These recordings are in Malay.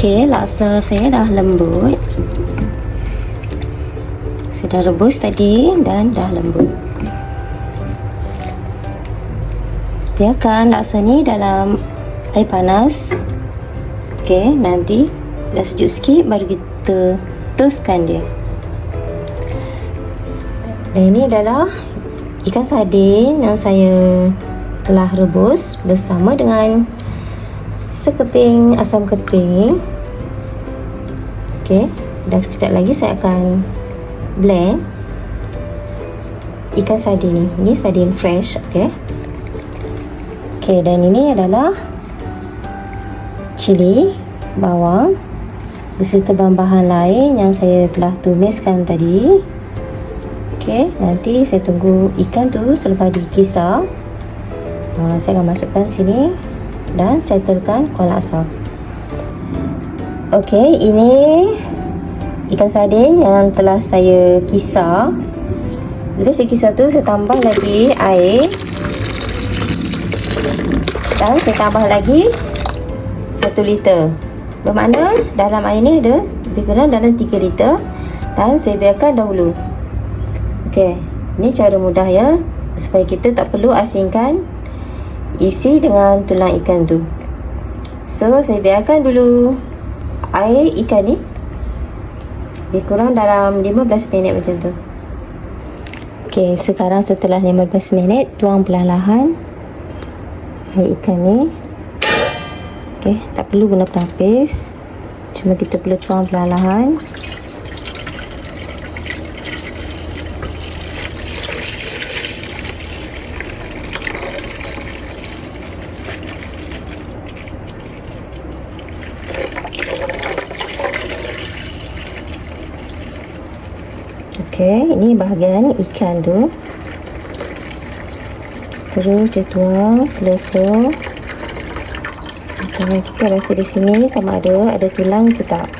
Okey, laksa saya dah lembut. Saya dah rebus tadi dan dah lembut. Biarkan laksa ni dalam air panas. Okey, nanti dah sejuk sikit baru kita toastkan dia. Dan ini adalah ikan sardin yang saya telah rebus bersama dengan sekeping asam keping. Okey, dan sekejap lagi saya akan blend ikan sardin ni. Ini sardin fresh, okey. Okey, dan ini adalah cili, bawang beserta bahan-bahan lain yang saya telah tumiskan tadi. Okey, nanti saya tunggu ikan tu selepas dikisar. Ha, saya akan masukkan sini dan settlekan kuala asam. Okey, ini ikan sardin yang telah saya kisar. Jadi saya kisar tu saya tambah lagi air. Dan saya tambah lagi 1 liter. Bermakna dalam air ni ada lebih kurang dalam 3 liter dan saya biarkan dahulu. Okey, ni cara mudah ya supaya kita tak perlu asingkan isi dengan tulang ikan tu. So, saya biarkan dulu air ikan ni lebih kurang dalam 15 minit macam tu. Okey, sekarang setelah 15 minit, tuang perlahan air ikan ni. Okey, tak perlu guna penapis. Cuma kita perlu tuang perlahan. Okey, ini bahagian ikan tu. Terus dia tuang slow-slow. Kita rasa di sini sama ada ada tulang ke tak.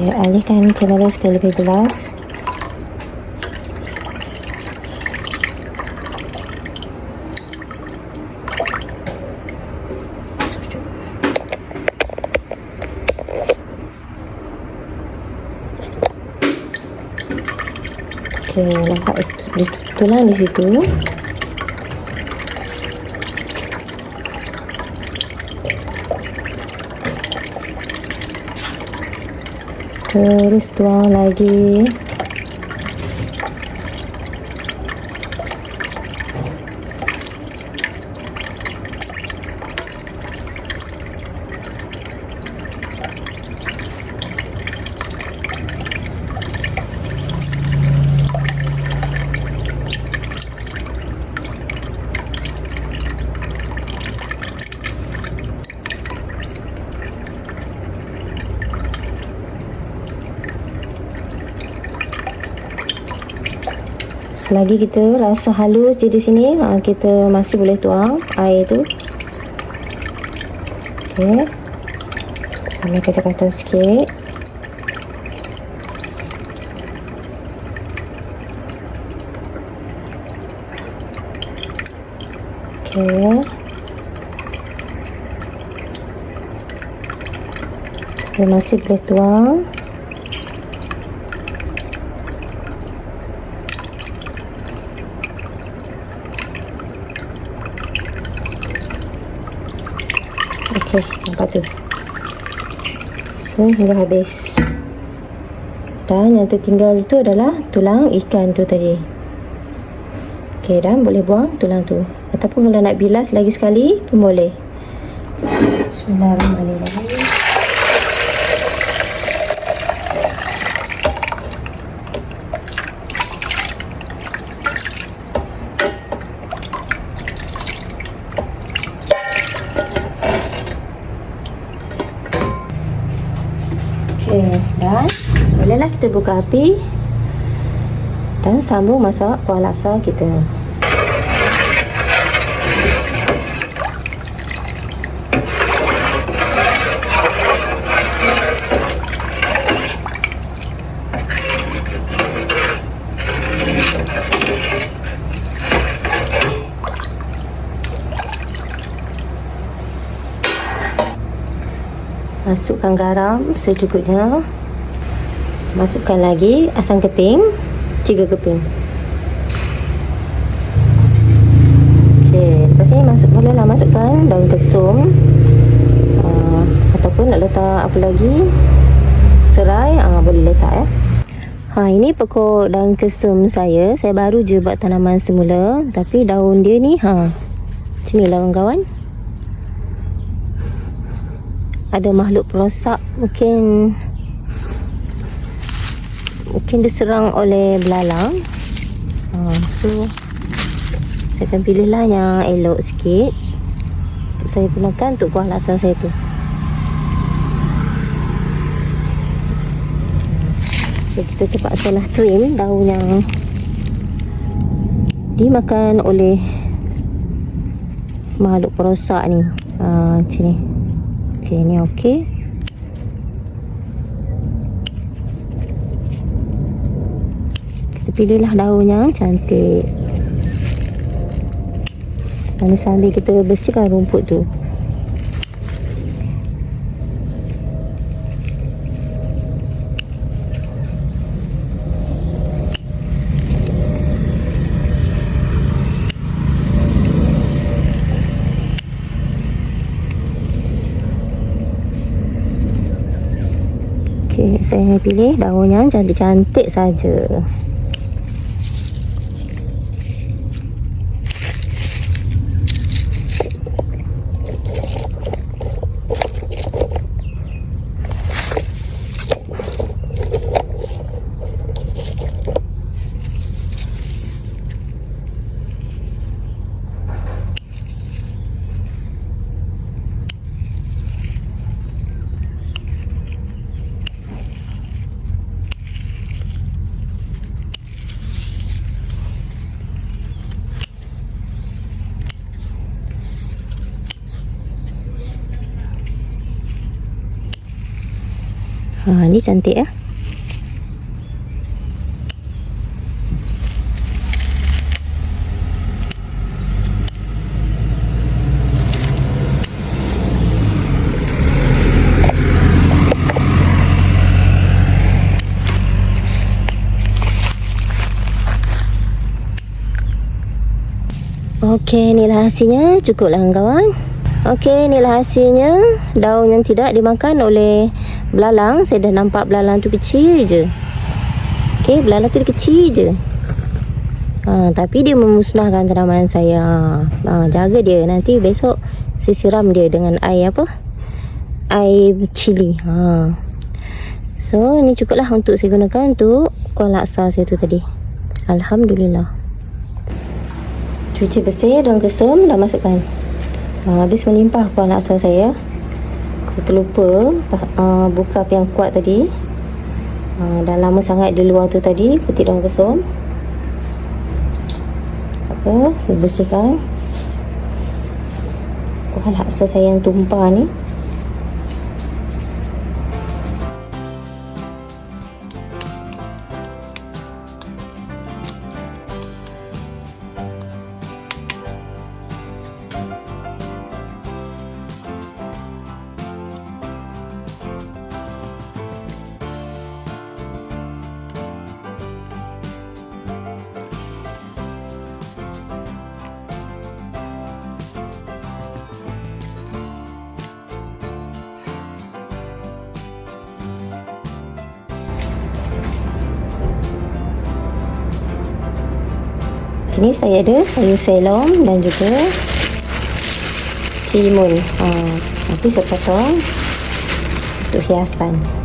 Saya alihkan kamera supaya lebih jelas. Okey, nampak tulang di situ. Terus tuang lagi. Selagi kita rasa halus je di sini, ha, kita masih boleh tuang air tu. Okey. Kami kacau-kacau sikit. Okey. Kita masih boleh tuang. Okey, nampak tu. Sehingga habis. Dan yang tertinggal itu adalah tulang ikan tu tadi. Okey, dan boleh buang tulang tu. Ataupun kalau nak bilas lagi sekali pun boleh. Bismillahirrahmanirrahim. Okey, dah. Bolehlah kita buka api dan sambung masak kuah laksa kita. Masukkan garam secukupnya. Masukkan lagi asam keping, tiga keping. Okey, lepas ni masuk bolehlah masukkan daun kesum. Uh, ataupun nak letak apa lagi? Serai, uh, boleh letak ya. Ha, ini pokok daun kesum saya. Saya baru je buat tanaman semula. Tapi daun dia ni, ha. Macam ni lah kawan-kawan ada makhluk perosak mungkin mungkin diserang oleh belalang. Uh, so saya akan pilih lah yang elok sikit saya gunakan untuk kuah laksa saya tu. So kita terpaksa lah trim daun yang dimakan oleh makhluk perosak ni. Uh, macam ni Okey, ni okey. Kita pilihlah daun yang cantik. Dan sambil kita bersihkan rumput tu. Okey, saya pilih daun yang cantik-cantik saja. Ha, ni cantik ya. Okey, inilah hasilnya. Cukuplah kawan. Okey, inilah hasilnya. Daun yang tidak dimakan oleh belalang. Saya dah nampak belalang tu kecil je. Okey, belalang tu kecil je. Ha, tapi dia memusnahkan tanaman saya. Ha, jaga dia. Nanti besok saya siram dia dengan air apa? Air cili. Ha. So, ini cukuplah untuk saya gunakan untuk kuah laksa saya tu tadi. Alhamdulillah. Cuci bersih daun kesum dah masukkan. Ha, habis melimpah kuah laksa saya. Saya terlupa uh, buka yang kuat tadi. Uh, dah lama sangat di luar tu tadi petik daun kesum. Apa? Saya bersihkan. Kuah laksa saya yang tumpah ni. Sini saya ada sayur selong dan juga timun. Ha, nanti saya potong untuk hiasan.